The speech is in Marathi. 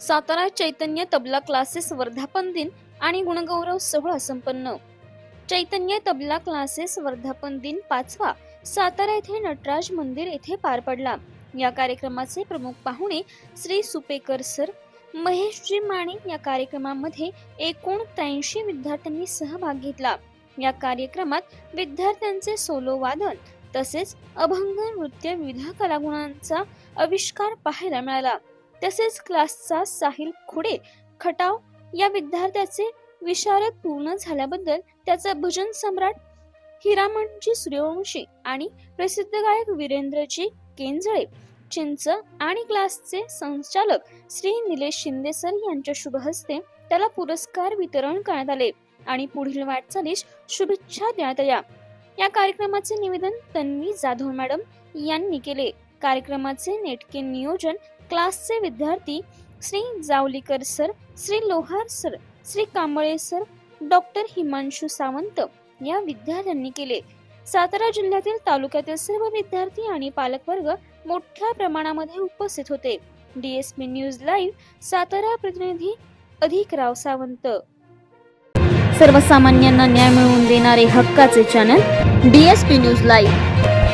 सातारा चैतन्य तबला क्लासेस वर्धापन दिन आणि गुणगौरव सोहळा संपन्न. चैतन्य तबला क्लासेस वर्धापन दिन पाचवा सातारा येथे नटराज मंदिर येथे पार पडला. या कार्यक्रमाचे प्रमुख पाहुणे श्री सुपेकर सर महेशजी माने या कार्यक्रमामध्ये एकूण त्र्याऐंशी विद्यार्थ्यांनी सहभाग घेतला. या कार्यक्रमात विद्यार्थ्यांचे सोलो वादन तसेच अभंग नृत्य विविध कलागुणांचा आविष्कार पाहायला मिळाला. तसेच क्लासचा साहिल खुडे खटाव या विद्यार्थ्याचे विशारद पूर्ण झाल्याबद्दल त्याचा भजन सम्राट हिरामणजी सूर्यवंशी आणि प्रसिद्ध गायक वीरेंद्रजी केंजळे चिंच आणि क्लासचे संचालक श्री निलेश शिंदे सर यांच्या शुभ हस्ते त्याला पुरस्कार वितरण करण्यात आले आणि पुढील वाटचालीस शुभेच्छा देण्यात आल्या. या कार्यक्रमाचे निवेदन तन्वी जाधव मॅडम यांनी केले. कार्यक्रमाचे नेटके नियोजन क्लासचे विद्यार्थी Shri Javalikar sir Shri Lohar sir Shri Kamble sir doctor Himanshu Sawant या विद्यार्थ्यांनी केले. सातारा जिल्ह्यातील तालुक्यातील सर्व विद्यार्थी आणि पालकवर्ग मोठ्या प्रमाणामध्ये उपस्थित होते. डीएसपी न्यूज लाईव्ह सातारा प्रतिनिधी अधिक राव सावंत. सर्वसामान्यांना न्याय मिळवून देणारे हक्काचे चॅनल डीएसपी न्यूज लाईव्ह.